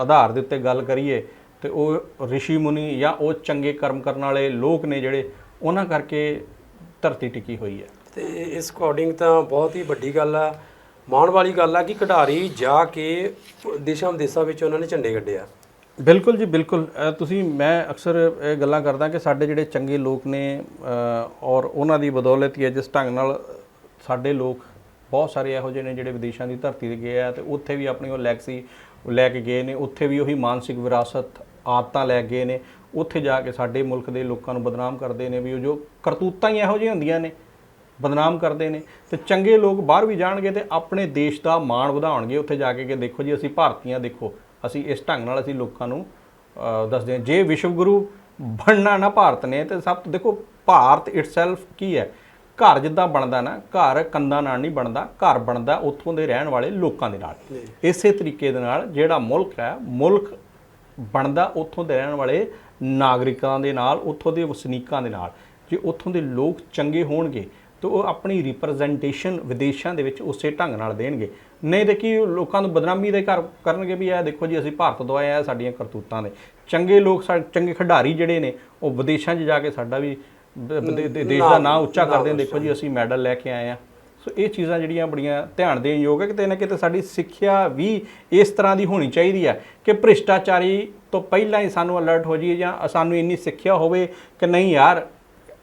ਆਧਾਰ ਦੇ ਉੱਤੇ ਗੱਲ ਕਰੀਏ ਤੇ ਉਹ ઋષਿ ਮੁਨੀ ਜਾਂ ਉਹ ਚੰਗੇ ਕਰਮ ਕਰਨ ਵਾਲੇ ਲੋਕ ਨੇ ਜਿਹੜੇ ਉਹਨਾਂ ਕਰਕੇ ਧਰਤੀ ਟਿਕੀ ਹੋਈ ਹੈ। ਤੇ ਇਸ ਅਕੋਰਡਿੰਗ ਤਾਂ ਬਹੁਤ ਹੀ ਵੱਡੀ ਗੱਲ ਆ। ਮਾਣ ਵਾਲੀ ਗੱਲ ਆ ਕਿ ਖਿਡਾਰੀ ਜਾ ਕੇ ਦੇਸ਼ਾਂ ਵਿਦੇਸ਼ਾਂ ਵਿੱਚ ਉਹਨਾਂ ਨੇ ਝੰਡੇ ਗੱਡੇ ਆ ਬਿਲਕੁਲ ਜੀ ਬਿਲਕੁਲ। ਤੁਸੀਂ ਮੈਂ ਅਕਸਰ ਇਹ ਗੱਲਾਂ ਕਰਦਾ ਕਿ ਸਾਡੇ ਜਿਹੜੇ ਚੰਗੇ ਲੋਕ ਨੇ ਔਰ ਉਹਨਾਂ ਦੀ ਬਦੌਲਤ ਹੀ ਹੈ ਜਿਸ ਢੰਗ ਨਾਲ ਸਾਡੇ ਲੋਕ ਬਹੁਤ ਸਾਰੇ ਇਹੋ ਜਿਹੇ ਨੇ ਜਿਹੜੇ ਵਿਦੇਸ਼ਾਂ ਦੀ ਧਰਤੀ ਤੇ ਗਏ ਆ ਤੇ ਉੱਥੇ ਵੀ ਆਪਣੀ ਉਹ ਲੈਗਸੀ ਲੈ ਕੇ ਗਏ ਨੇ ਉੱਥੇ ਵੀ ਉਹੀ ਮਾਨਸਿਕ ਵਿਰਾਸਤ ਆਦਤਾਂ ਲੈ ਗਏ ਨੇ। ਉੱਥੇ ਜਾ ਕੇ ਸਾਡੇ ਮੁਲਕ ਦੇ ਲੋਕਾਂ ਨੂੰ ਬਦਨਾਮ ਕਰਦੇ ਨੇ ਵੀ ਉਹ ਜੋ ਕਰਤੂਤਾਂ ਹੀ ਇਹੋ ਜਿਹੀਆਂ ਹੁੰਦੀਆਂ ਨੇ ਬਦਨਾਮ ਕਰਦੇ ਨੇ। ਤੇ ਚੰਗੇ ਲੋਕ ਬਾਹਰ ਵੀ ਜਾਣਗੇ ਤੇ ਆਪਣੇ ਦੇਸ਼ ਦਾ ਮਾਣ ਵਧਾਉਣਗੇ। ਉੱਥੇ ਜਾ ਕੇ ਕਿ ਦੇਖੋ ਜੀ ਅਸੀਂ ਭਾਰਤੀਆਂ ਦੇਖੋ ਅਸੀਂ ਇਸ ਢੰਗ ਨਾਲ ਅਸੀਂ ਲੋਕਾਂ ਨੂੰ ਦੱਸਦੇ ਹਾਂ ਜੇ ਵਿਸ਼ਵ ਗੁਰੂ ਬਣਨਾ ਨਾ ਭਾਰਤ ਨੇ ਤੇ ਸਭ ਤੋਂ ਦੇਖੋ ਭਾਰਤ ਇਟਸੈਲਫ ਕੀ ਹੈ? ਘਰ ਜਿੱਦਾਂ ਬਣਦਾ ਨਾ ਘਰ ਕੰਧਾਂ ਨਾਲ ਨਹੀਂ ਬਣਦਾ ਘਰ ਬਣਦਾ ਉੱਥੋਂ ਦੇ ਰਹਿਣ ਵਾਲੇ ਲੋਕਾਂ ਦੇ ਨਾਲ। ਇਸੇ ਤਰੀਕੇ ਦੇ ਨਾਲ ਜਿਹੜਾ ਮੁਲਕ ਹੈ ਮੁਲਕ ਬਣਦਾ ਉੱਥੋਂ ਦੇ ਰਹਿਣ ਵਾਲੇ ਨਾਗਰਿਕਾਂ ਦੇ ਨਾਲ ਉੱਥੋਂ ਦੇ ਵਸਨੀਕਾਂ ਦੇ ਨਾਲ। ਜੇ ਉੱਥੋਂ ਦੇ ਲੋਕ ਚੰਗੇ ਹੋਣਗੇ ਤਾਂ ਉਹ ਆਪਣੀ ਰਿਪਰੈਜ਼ੈਂਟੇਸ਼ਨ ਵਿਦੇਸ਼ਾਂ ਦੇ ਵਿੱਚ ਉਸੇ ਢੰਗ ਨਾਲ ਦੇਣਗੇ। ਨਹੀਂ ਤੇ ਕੀ ਲੋਕਾਂ ਨੂੰ ਬਦਨਾਮੀ ਦੇ ਘਰ ਕਰਨਗੇ ਵੀ ਇਹ ਦੇਖੋ ਜੀ ਅਸੀਂ ਭਾਰਤ ਤੋਂ ਆਏ ਆ ਸਾਡੀਆਂ ਕਰਤੂਤਾਂ ਨੇ। ਚੰਗੇ ਲੋਕ ਚੰਗੇ ਖਿਡਾਰੀ ਜਿਹੜੇ ਨੇ ਉਹ ਵਿਦੇਸ਼ਾਂ 'ਚ ਜਾ ਕੇ ਸਾਡਾ ਵੀ ਦੇਸ਼ ਦਾ ਨਾਂ ਉੱਚਾ ਕਰਦੇ ਨੇ ਦੇਖੋ ਜੀ ਅਸੀਂ ਮੈਡਲ ਲੈ ਕੇ ਆਏ ਆ ਸੋ ਇਹ ਚੀਜ਼ਾਂ ਜਿਹੜੀਆਂ ਬੜੀਆਂ ਧਿਆਨ ਦੇਣ ਯੋਗ ਹੈ ਕਿਤੇ ਨਾ ਕਿਤੇ ਸਾਡੀ ਸਿੱਖਿਆ ਵੀ ਇਸ ਤਰ੍ਹਾਂ ਦੀ ਹੋਣੀ ਚਾਹੀਦੀ ਹੈ ਕਿ ਭ੍ਰਿਸ਼ਟਾਚਾਰੀ ਤੋਂ ਪਹਿਲਾਂ ਹੀ ਸਾਨੂੰ ਅਲਰਟ ਹੋ ਜਾਈਏ ਜਾਂ ਸਾਨੂੰ ਇੰਨੀ ਸਿੱਖਿਆ ਹੋਵੇ ਕਿ ਨਹੀਂ ਯਾਰ,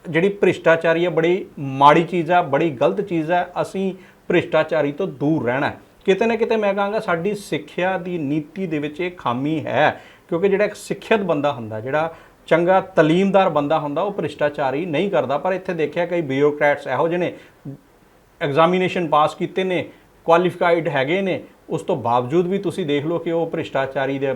ਜਿਹੜੀ ਭ੍ਰਿਸ਼ਟਾਚਾਰੀ ਹੈ ਬੜੀ ਮਾੜੀ ਚੀਜ਼ ਹੈ, ਬੜੀ ਗਲਤ ਚੀਜ਼ ਹੈ, ਅਸੀਂ ਭ੍ਰਿਸ਼ਟਾਚਾਰੀ ਤੋਂ ਦੂਰ ਰਹਿਣਾ ਕਿਤੇ ਨਾ ਕਿਤੇ ਮੈਂ ਕਹਾਂਗਾ ਸਾਡੀ ਸਿੱਖਿਆ ਦੀ ਨੀਤੀ ਦੇ ਵਿੱਚ ਇਹ ਖਾਮੀ ਹੈ, ਕਿਉਂਕਿ ਜਿਹੜਾ ਇੱਕ ਸਿੱਖਿਅਤ ਬੰਦਾ ਹੁੰਦਾ, ਜਿਹੜਾ ਚੰਗਾ ਤਾਲੀਮਦਾਰ ਬੰਦਾ ਹੁੰਦਾ, ਉਹ ਭ੍ਰਿਸ਼ਟਾਚਾਰੀ ਨਹੀਂ ਕਰਦਾ। ਪਰ ਇੱਥੇ ਦੇਖਿਆ ਕਈ ਬਿਊਰੋਕਰੈਟਸ ਇਹੋ ਜਿਹੇ ਨੇ ਐਗਜ਼ਾਮੀਨੇਸ਼ਨ ਪਾਸ ਕੀਤੇ ਨੇ ਕੁਆਲੀਫਾਈਡ ਹੈਗੇ ਨੇ ਉਸ ਤੋਂ ਬਾਵਜੂਦ ਵੀ ਤੁਸੀਂ ਦੇਖ ਲਓ ਕਿ ਉਹ ਭ੍ਰਿਸ਼ਟਾਚਾਰੀ ਦੇ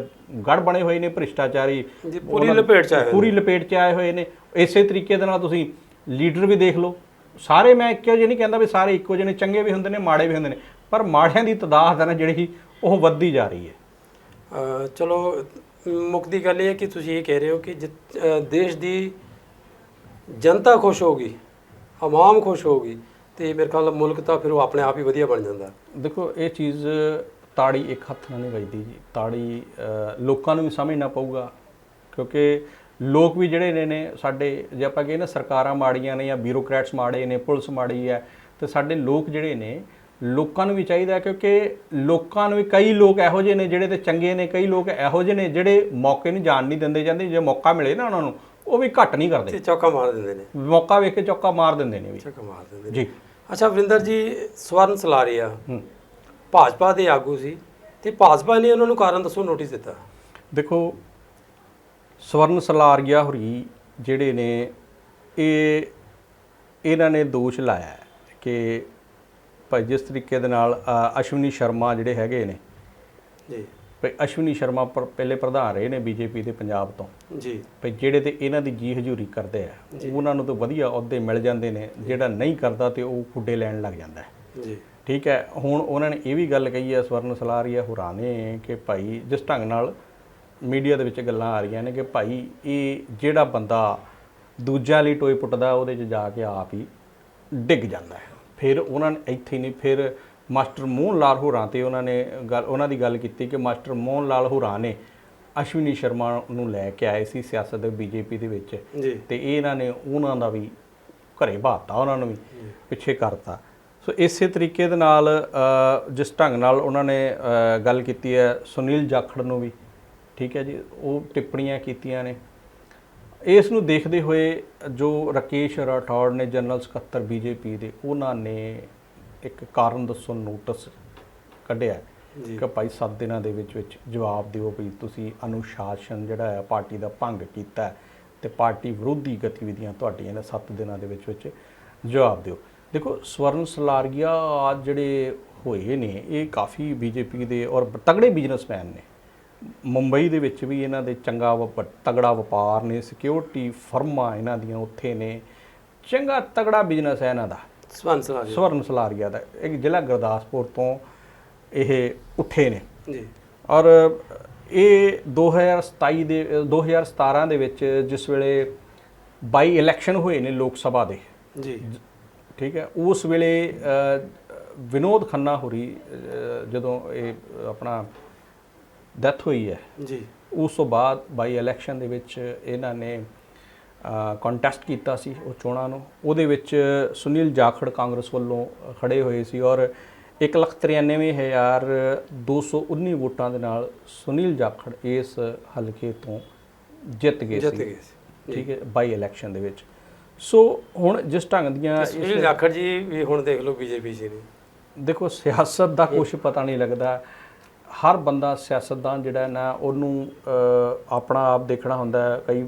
ਗੜ ਬਣੇ ਹੋਏ ਨੇ ਭ੍ਰਿਸ਼ਟਾਚਾਰੀ ਪੂਰੀ ਲਪੇਟ 'ਚ ਆਏ। ਪੂਰੀ ਲਪੇਟ 'ਚ ਆਏ ਹੋਏ ਨੇ। ਇਸੇ ਤਰੀਕੇ ਦੇ ਨਾਲ ਤੁਸੀਂ ਲੀਡਰ ਵੀ ਦੇਖ ਲਓ। ਸਾਰੇ ਮੈਂ ਇੱਕੋ ਜਿਹੇ ਨਹੀਂ ਕਹਿੰਦਾ ਵੀ ਸਾਰੇ ਇੱਕੋ ਜਿਹੇ ਨੇ ਚੰਗੇ ਵੀ ਹੁੰਦੇ ਨੇ ਮਾੜੇ ਵੀ ਹੁੰਦੇ ਨੇ ਪਰ ਮਾੜਿਆਂ ਦੀ ਤਦਾਦ ਹੈ ਨਾ ਜਿਹੜੀ ਉਹ ਵੱਧਦੀ ਜਾ ਰਹੀ ਹੈ। ਚਲੋ ਮੁੱਕਦੀ ਗੱਲ ਇਹ ਹੈ ਕਿ ਤੁਸੀਂ ਇਹ ਕਹਿ ਰਹੇ ਹੋ ਕਿ ਦੇਸ਼ ਦੀ ਜਨਤਾ ਖੁਸ਼ ਹੋਊਗੀ ਆਵਾਮ ਖੁਸ਼ ਹੋਊਗੀ। ਤੇ ਮੇਰੇ ਖਿਆਲ ਮੁਲਕ ਤਾਂ ਫਿਰ ਉਹ ਆਪਣੇ ਆਪ ਹੀ ਵਧੀਆ ਬਣ ਜਾਂਦਾ। ਦੇਖੋ, ਇਹ ਚੀਜ਼ ਤਾੜੀ ਇੱਕ ਹੱਥ ਨਾਲ ਨਹੀਂ ਵੱਜਦੀ ਜੀ। ਤਾੜੀ ਲੋਕਾਂ ਨੂੰ ਵੀ ਸਮਝਣਾ ਪਊਗਾ, ਕਿਉਂਕਿ ਲੋਕ ਵੀ ਜਿਹੜੇ ਨੇ ਨੇ, ਸਾਡੇ ਜੇ ਆਪਾਂ ਕਹੀਏ ਨਾ ਸਰਕਾਰਾਂ ਮਾੜੀਆਂ ਨੇ ਜਾਂ ਬਿਊਰੋਕਰੈਟਸ ਮਾੜੇ ਨੇ, ਪੁਲਿਸ ਮਾੜੀ ਹੈ, ਤੇ ਸਾਡੇ ਲੋਕ ਜਿਹੜੇ ਨੇ, ਲੋਕਾਂ ਨੂੰ ਵੀ ਚਾਹੀਦਾ ਕਿਉਂਕਿ ਲੋਕਾਂ ਨੂੰ ਵੀ ਕਈ ਲੋਕ ਇਹੋ ਜਿਹੇ ਨੇ ਜਿਹੜੇ ਤੇ ਚੰਗੇ ਨੇ, ਕਈ ਲੋਕ ਇਹੋ ਜਿਹੇ ਨੇ ਜਿਹੜੇ ਮੌਕੇ ਨੂੰ ਜਾਣ ਨਹੀਂ ਦਿੰਦੇ, ਜਾਂਦੇ ਜੇ ਮੌਕਾ ਮਿਲੇ ਨਾ ਉਹਨਾਂ ਨੂੰ ਉਹ ਵੀ ਘੱਟ ਨਹੀਂ ਕਰਦੇ। ਤੇ ਚੌਕਾ ਮਾਰ ਦਿੰਦੇ ਨੇ। ਮੌਕਾ ਵੇਖ ਕੇ ਚੌਕਾ ਮਾਰ ਦਿੰਦੇ ਨੇ ਵੀ। ਚੌਕਾ ਮਾਰ ਦਿੰਦੇ ਨੇ। ਜੀ। ਅੱਛਾ ਵਰਿੰਦਰ ਜੀ ਸਵਰਨ ਸਲਾਰੀਆ ਭਾਜਪਾ ਦੇ ਆਗੂ ਸੀ। ਤੇ ਭਾਜਪਾ ਨੇ ਉਹਨਾਂ ਨੂੰ ਕਾਰਨ ਦੱਸੋ ਨੋਟਿਸ ਦਿੱਤਾ। ਦੇਖੋ ਸਵਰਨ ਸਲਾਰੀਆ ਹੋਰੀ ਜਿਹੜੇ ਨੇ ਇਹ ਇਹਨਾਂ ਨੇ ਦੋਸ਼ ਲਾਇਆ ਕਿ ਭਾਈ ਜਿਸ ਤਰੀਕੇ ਦੇ ਨਾਲ ਅਸ਼ਵਨੀ ਸ਼ਰਮਾ ਜਿਹੜੇ ਹੈਗੇ ਨੇ ਜੀ। ਭਾਈ ਅਸ਼ਵਨੀ ਸ਼ਰਮਾ ਪਰ ਪਹਿਲੇ ਪ੍ਰਧਾਨ ਰਹੇ ਨੇ ਬੀਜੇਪੀ ਦੇ ਪੰਜਾਬ ਤੋਂ। ਜੀ। ਭਾਈ ਜਿਹੜੇ ਤੇ ਇਹਨਾਂ ਦੀ ਜੀ ਹਜ਼ੂਰੀ ਕਰਦੇ ਆ ਉਹਨਾਂ ਨੂੰ ਤਾਂ ਵਧੀਆ ਅਹੁਦੇ ਮਿਲ ਜਾਂਦੇ ਨੇ ਜਿਹੜਾ ਨਹੀਂ ਕਰਦਾ ਤੇ ਉਹ ਖੁੱਡੇ ਲੈਣ ਲੱਗ ਜਾਂਦਾ ਜੀ। ਠੀਕ ਹੈ ਹੁਣ ਉਹਨਾਂ ਨੇ ਇਹ ਵੀ ਗੱਲ ਕਹੀ ਹੈ ਸਵਰਨ ਸਲਾਰੀਆ ਹੋਰਾਂ ਨੇ ਕਿ ਭਾਈ ਜਿਸ ਢੰਗ ਨਾਲ ਮੀਡੀਆ ਦੇ ਵਿੱਚ ਗੱਲਾਂ ਆ ਰਹੀਆਂ ਨੇ ਕਿ ਭਾਈ ਇਹ ਜਿਹੜਾ ਬੰਦਾ ਦੂਜਿਆਂ ਲਈ ਟੋਏ ਪੁੱਟਦਾ ਉਹਦੇ 'ਚ ਜਾ ਕੇ ਆਪ ਹੀ ਡਿੱਗ ਜਾਂਦਾ ਹੈ। ਫਿਰ ਉਹਨਾਂ ਨੇ ਇੱਥੇ ਨਹੀਂ ਫਿਰ ਮਾਸਟਰ ਮੋਹਨ ਲਾਲ ਹੋਰਾਂ ਤੇ ਉਹਨਾਂ ਨੇ ਗੱਲ ਉਹਨਾਂ ਦੀ ਗੱਲ ਕੀਤੀ ਕਿ ਮਾਸਟਰ ਮੋਹਨ ਲਾਲ ਹੋਰਾਂ ਨੇ ਅਸ਼ਵਨੀ ਸ਼ਰਮਾ ਨੂੰ ਲੈ ਕੇ ਆਏ ਸੀ ਸਿਆਸਤ ਦੇ ਬੀਜੇਪੀ ਦੇ ਵਿੱਚ। ਤੇ ਇਹ ਇਹਨਾਂ ਨੇ ਉਹਨਾਂ ਦਾ ਵੀ ਘਰੇ ਬਾਤਾ ਉਹਨਾਂ ਨੂੰ ਵੀ ਪਿੱਛੇ ਕਰਤਾ। ਸੋ ਇਸੇ ਤਰੀਕੇ ਦੇ ਨਾਲ ਜਿਸ ਢੰਗ ਨਾਲ ਉਹਨਾਂ ਨੇ ਗੱਲ ਕੀਤੀ ਹੈ ਸੁਨੀਲ ਜਾਖੜ ਨੂੰ ਵੀ ਠੀਕ ਹੈ ਜੀ ਉਹ ਟਿੱਪਣੀਆਂ ਕੀਤੀਆਂ ਨੇ। ਇਸ ਨੂੰ ਦੇਖਦੇ ਹੋਏ ਜੋ ਰਾਕੇਸ਼ ਰਾਠੌੜ ਨੇ ਜਨਰਲ ਸਕੱਤਰ ਬੀਜੇਪੀ ਦੇ ਉਹਨਾਂ ਨੇ ਇੱਕ ਕਾਰਨ ਦੱਸੋ ਨੋਟਿਸ ਕੱਢਿਆ। ਕਿ ਭਾਈ 7 ਦਿਨਾਂ ਦੇ ਵਿੱਚ ਵਿੱਚ ਜਵਾਬ ਦਿਓ ਵੀ ਤੁਸੀਂ ਅਨੁਸ਼ਾਸਨ ਜਿਹੜਾ ਹੈ ਪਾਰਟੀ ਦਾ ਭੰਗ ਕੀਤਾ ਤੇ ਪਾਰਟੀ ਵਿਰੋਧੀ ਗਤੀਵਿਧੀਆਂ ਤੁਹਾਡੀਆਂ ਇਹਨਾਂ 7 ਦਿਨਾਂ ਦੇ ਵਿੱਚ ਵਿੱਚ ਜਵਾਬ ਦਿਓ। ਦੇਖੋ ਸਵਰਨ ਸਲਾਰੀਆ ਜਿਹੜੇ ਹੋਏ ਨੇ ਇਹ ਕਾਫੀ ਬੀਜੇਪੀ ਦੇ ਔਰ ਤਗੜੇ ਬਿਜ਼ਨਸਮੈਨ ਨੇ। ਮੁੰਬਈ ਦੇ ਵਿੱਚ ਵੀ ਇਹਨਾਂ ਦੇ ਚੰਗਾ ਤਗੜਾ ਵਪਾਰ ਨੇ ਸਿਕਿਉਰਿਟੀ ਫਰਮਾਂ ਇਹਨਾਂ ਦੀਆਂ ਉੱਥੇ ਨੇ। ਚੰਗਾ ਤਗੜਾ ਬਿਜ਼ਨਸ ਹੈ ਇਹਨਾਂ ਦਾ। ਸਵਰਨ ਸਲਾਰੀਆ ਦਾ। ਇੱਕ ਜ਼ਿਲ੍ਹਾ ਗੁਰਦਾਸਪੁਰ ਤੋਂ ਇਹ ਉੱਠੇ ਨੇ। ਜੀ। ਔਰ ਇਹ 2027 ਦੇ 2017 ਦੇ ਵਿੱਚ ਜਿਸ ਵੇਲੇ ਬਾਈ ਇਲੈਕਸ਼ਨ ਹੋਏ ਨੇ ਲੋਕ ਸਭਾ ਦੇ। ਜੀ। ਠੀਕ ਹੈ। ਉਸ ਵੇਲੇ ਵਿਨੋਦ ਖੰਨਾ ਹੋਰੀ ਜਦੋਂ ਇਹ ਆਪਣਾ ਡੈਥ ਹੋਈ ਹੈ ਜੀ। ਉਸ ਤੋਂ ਬਾਅਦ ਬਾਈ ਇਲੈਕਸ਼ਨ ਦੇ ਵਿੱਚ ਇਹਨਾਂ ਨੇ ਕੰਟੈਸਟ ਕੀਤਾ ਸੀ ਉਹ ਚੋਣਾਂ ਨੂੰ। ਉਹਦੇ ਵਿੱਚ ਸੁਨੀਲ ਜਾਖੜ ਕਾਂਗਰਸ ਵੱਲੋਂ ਖੜੇ ਹੋਏ ਸੀ ਔਰ 193219 ਵੋਟਾਂ ਦੇ ਨਾਲ ਸੁਨੀਲ ਜਾਖੜ ਇਸ ਹਲਕੇ ਤੋਂ ਜਿੱਤ ਗਏ ਸੀ। ਠੀਕ ਹੈ ਬਾਈ ਇਲੈਕਸ਼ਨ ਦੇ ਵਿੱਚ। ਸੋ ਹੁਣ ਜਿਸ ਢੰਗ ਦੀਆਂ ਸੁਨੀਲ ਜਾਖੜ ਜੀ ਵੀ ਹੁਣ ਦੇਖ ਲਓ ਬੀਜੇਪੀ ਜੀ ਨੇ। ਦੇਖੋ ਸਿਆਸਤ ਦਾ ਕੁਝ ਪਤਾ ਨਹੀਂ ਲੱਗਦਾ। ਹਰ ਬੰਦਾ ਸਿਆਸਤਦਾਨ ਜਿਹੜਾ ਨਾ ਉਹਨੂੰ ਆਪਣਾ ਆਪ ਦੇਖਣਾ ਹੁੰਦਾ ਹੈ। ਕਈ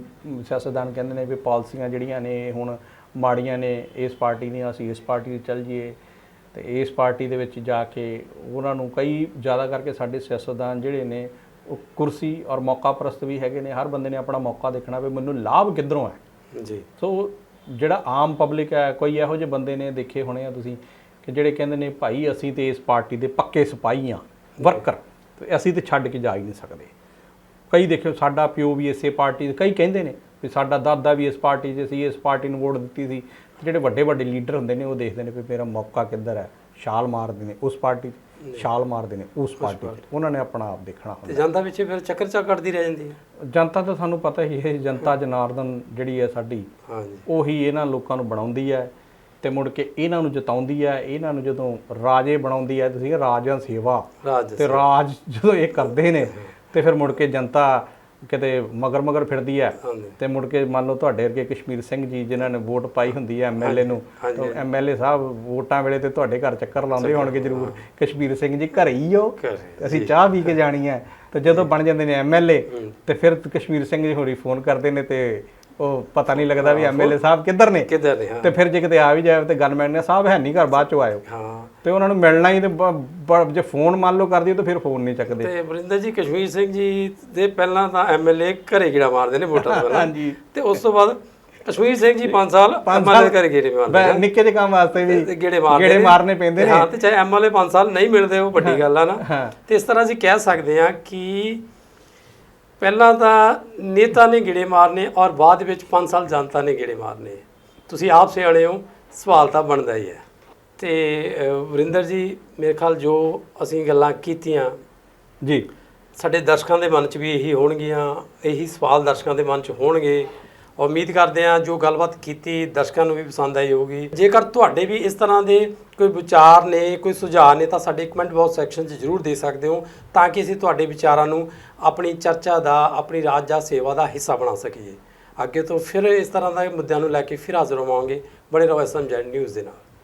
ਸਿਆਸਤਦਾਨ ਕਹਿੰਦੇ ਨੇ ਵੀ ਪਾਲਿਸੀਆਂ ਜਿਹੜੀਆਂ ਨੇ ਹੁਣ ਮਾੜੀਆਂ ਨੇ ਇਸ ਪਾਰਟੀ ਦੀਆਂ ਅਸੀਂ ਇਸ ਪਾਰਟੀ 'ਚ ਚੱਲ ਜਾਈਏ। ਤੇ ਇਸ ਪਾਰਟੀ ਦੇ ਵਿੱਚ ਜਾ ਕੇ ਉਹਨਾਂ ਨੂੰ ਕਈ ਜ਼ਿਆਦਾ ਕਰਕੇ ਸਾਡੇ ਸਿਆਸਤਦਾਨ ਜਿਹੜੇ ਨੇ ਉਹ ਕੁਰਸੀ ਔਰ ਮੌਕਾ ਪ੍ਰਸਤ ਵੀ ਹੈਗੇ ਨੇ। ਹਰ ਬੰਦੇ ਨੇ ਆਪਣਾ ਮੌਕਾ ਦੇਖਣਾ ਵੀ ਮੈਨੂੰ ਲਾਭ ਕਿੱਧਰੋਂ ਹੈ। ਜੀ। ਸੋ ਜਿਹੜਾ ਆਮ ਪਬਲਿਕ ਹੈ ਕੋਈ ਇਹੋ ਜਿਹੇ ਬੰਦੇ ਨੇ ਦੇਖੇ ਹੋਣੇ ਆ ਤੁਸੀਂ ਕਿ ਜਿਹੜੇ ਕਹਿੰਦੇ ਨੇ ਭਾਈ ਅਸੀਂ ਤੇ ਇਸ ਪਾਰਟੀ ਦੇ ਪੱਕੇ ਸਿਪਾਹੀ ਆ ਵਰਕਰ। ਤੇ ਅਸੀਂ ਤੇ ਛੱਡ ਕੇ ਜਾ ਹੀ ਨਹੀਂ ਸਕਦੇ। ਕਈ ਦੇਖਿਓ ਸਾਡਾ ਪਿਓ ਵੀ ਇਸੇ ਪਾਰਟੀ ਦੇ ਕਈ ਕਹਿੰਦੇ ਨੇ ਵੀ ਸਾਡਾ ਦਾਦਾ ਵੀ ਇਸ ਪਾਰਟੀ 'ਚ ਸੀ ਇਸ ਪਾਰਟੀ ਨੂੰ ਵੋਟ ਦਿੱਤੀ ਸੀ। ਜਿਹੜੇ ਵੱਡੇ ਵੱਡੇ ਲੀਡਰ ਹੁੰਦੇ ਨੇ ਉਹ ਦੇਖਦੇ ਨੇ ਵੀ ਮੇਰਾ ਮੌਕਾ ਕਿੱਧਰ ਹੈ? ਛਾਲ ਮਾਰਦੇ ਨੇ ਉਸ ਪਾਰਟੀ ਛਾਲ ਮਾਰਦੇ ਨੇ ਉਸ ਪਾਰਟੀ ਉਹਨਾਂ ਨੇ ਆਪਣਾ ਆਪ ਦੇਖਣਾ ਹੁੰਦਾ। ਤੇ ਜਨਤਾ ਵਿੱਚ ਫਿਰ ਚੱਕਰ ਚੱਕ ਕੱਢਦੀ ਰਹਿ ਜਾਂਦੀ ਹੈ। ਜਨਤਾ ਤਾਂ ਸਾਨੂੰ ਪਤਾ ਹੀ ਹੈ ਜਨਤਾ ਜਨਾਰਦਨ ਜਿਹੜੀ ਹੈ ਸਾਡੀ ਹਾਂ ਜੀ ਉਹੀ ਇਹਨਾਂ ਲੋਕਾਂ ਨੂੰ ਬਣਾਉਂਦੀ ਹੈ। ਤੇ ਮੁੜ ਕੇ ਇਹਨਾਂ ਨੂੰ ਜਿਤਾਉਂਦੀ ਹੈ ਇਹਨਾਂ ਨੂੰ ਜਦੋਂ ਰਾਜੇ ਬਣਾਉਂਦੀ ਹੈ ਤੁਸੀਂ ਰਾਜਾਂ ਸੇਵਾ ਤੇ ਰਾਜ ਜਦੋਂ ਇਹ ਕਰਦੇ ਨੇ ਤੇ ਫਿਰ ਮੁੜ ਕੇ ਜਨਤਾ ਕਿਤੇ ਮਗਰ ਮਗਰ ਫਿਰਦੀ ਹੈ। ਤੇ ਮੁੜ ਕੇ ਮੰਨ ਲਓ ਤੁਹਾਡੇ ਵਰਗੇ ਕਸ਼ਮੀਰ ਸਿੰਘ ਜੀ ਜਿਨ੍ਹਾਂ ਨੇ ਵੋਟ ਪਾਈ ਹੁੰਦੀ ਹੈ ਐਮਐਲਏ ਨੂੰ ਹਾਂਜੀ, ਐਮਐਲਏ ਸਾਹਿਬ ਵੋਟਾਂ ਵੇਲੇ ਤੇ ਤੁਹਾਡੇ ਘਰ ਚੱਕਰ ਲਾਉਂਦੇ ਹੋਣਗੇ ਜ਼ਰੂਰ। ਕਸ਼ਮੀਰ ਸਿੰਘ ਜੀ ਘਰੇ ਹੀ ਹੋ ਤੇ ਅਸੀਂ ਚਾਹ ਪੀ ਕੇ ਜਾਣੀ ਹੈ। ਤੇ ਜਦੋਂ ਬਣ ਜਾਂਦੇ ਨੇ ਐਮਐਲਏ ਤੇ ਫਿਰ ਕਸ਼ਮੀਰ ਸਿੰਘ ਜੀ ਹੋਰੀ ਫੋਨ ਕਰਦੇ ਨੇ ਤੇ ਉਹ ਪਤਾ ਨਹੀਂ ਲੱਗਦਾ ਵੀ ਐਮਐਲਏ ਸਾਹਿਬ ਕਿੱਧਰ ਨੇ। ਕਿੱਧਰ ਨੇ ਹਾਂ। ਤੇ ਫਿਰ ਜੇ ਕਿਤੇ ਆ ਵੀ ਜਾਏ ਤੇ ਗਨਮੈਨ ਨੇ ਸਾਹਿਬ ਹੈ ਨਹੀਂ ਘਰ ਬਾਅਦ ਚੋਂ ਆਇਓ। ਹਾਂ। ਤੇ ਉਹਨਾਂ ਨੂੰ ਮਿਲਣਾ ਹੀ ਤੇ ਬ- ਜੇ ਫੋਨ ਮੰਨ ਲਓ ਕਰਦੀ ਤਾਂ ਫਿਰ ਫੋਨ ਨਹੀਂ ਚੱਕਦੇ। ਤੇ ਵਰਿੰਦਰ ਜੀ ਕਸ਼ਮੀਰ ਸਿੰਘ ਜੀ ਦੇ ਪਹਿਲਾਂ ਤਾਂ ਐਮਐਲਏ ਘਰੇ ਗੀੜਾ ਮਾਰਦੇ ਨੇ ਵੋਟਾਂ ਤੋਂ ਪਹਿਲਾਂ। ਹਾਂਜੀ ਤੇ ਉਸ ਤੋਂ ਬਾਅਦ ਕਸ਼ਮੀਰ ਸਿੰਘ ਜੀ 5 ਸਾਲ ਐਮਐਲਏ ਘਰੇ ਗੀੜੇ ਮਾਰਦੇ ਬੈ- ਨਿੱਕੇ ਜਿਹੇ ਕੰਮ ਵਾਸਤੇ ਵੀ ਤੇ ਗੇੜੇ ਮਾਰਦੇ ਗੇੜੇ ਨੇ। ਮਾਰਨੇ ਪੈਂਦੇ ਨੇ। ਹਾਂ ਤੇ ਚਾਹੇ ਐਮਐਲਏ 5 ਸਾਲ ਨਹੀਂ ਮਿਲਦੇ ਉਹ ਵੱਡੀ ਗੱਲ ਆ ਨਾ। ਤੇ ਇਸ ਤਰ੍ਹਾਂ ਅਸੀਂ ਕਹਿ ਸਕਦੇ ਹਾਂ ਕਿ ਪਹਿਲਾਂ ਤਾਂ ਨੇਤਾ ਨੇ ਗੇੜੇ ਮਾਰਨੇ ਔਰ ਬਾਅਦ ਵਿੱਚ 5 ਸਾਲ ਜਨਤਾ ਨੇ ਗੇੜੇ ਮਾਰਨੇ। ਤੁਸੀਂ ਆਪ ਸਿਆਣੇ ਹੋ ਸਵਾਲ ਤਾਂ ਬਣਦਾ ਹੀ ਹੈ। ਤੇ ਵਰਿੰਦਰ ਜੀ ਮੇਰੇ ਖਿਆਲ ਜੋ ਅਸੀਂ ਗੱਲਾਂ ਕੀਤੀਆਂ ਜੀ। ਸਾਡੇ ਦਰਸ਼ਕਾਂ ਦੇ ਮਨ 'ਚ ਵੀ ਇਹੀ ਹੋਣਗੀਆਂ ਇਹੀ ਸਵਾਲ ਦਰਸ਼ਕਾਂ ਦੇ ਮਨ 'ਚ ਹੋਣਗੇ। ਉਮੀਦ ਕਰਦੇ ਹਾਂ ਜੋ ਗੱਲਬਾਤ ਕੀਤੀ ਦਰਸ਼ਕਾਂ ਨੂੰ ਵੀ ਪਸੰਦ ਆਈ ਹੋਊਗੀ। ਜੇਕਰ ਤੁਹਾਡੇ ਵੀ ਇਸ ਤਰ੍ਹਾਂ ਦੇ ਕੋਈ ਵਿਚਾਰ ਨੇ, ਕੋਈ ਸੁਝਾਅ ਨੇ, ਤਾਂ ਸਾਡੇ ਕਮੈਂਟ ਬਾਕਸ ਸੈਕਸ਼ਨ 'ਚ ਜ਼ਰੂਰ ਦੇ ਸਕਦੇ ਹੋ ਤਾਂ ਕਿ ਅਸੀਂ ਤੁਹਾਡੇ ਵਿਚਾਰਾਂ ਨੂੰ ਆਪਣੀ ਚਰਚਾ ਦਾ, ਆਪਣੀ ਰਾਜ ਜਾਂ ਸੇਵਾ ਦਾ ਹਿੱਸਾ ਬਣਾ ਸਕੀਏ। ਅੱਗੇ ਤੋਂ ਫਿਰ ਇਸ ਤਰ੍ਹਾਂ ਦੇ ਮੁੱਦਿਆਂ ਨੂੰ ਲੈ ਕੇ ਫਿਰ ਹਾਜ਼ਰ ਹੋਵਾਂਗੇ। ਬਣੇ ਰਹੋ ਐਸਐਮ ਨਿਊਜ਼ ਦੇ ਨਾਲ।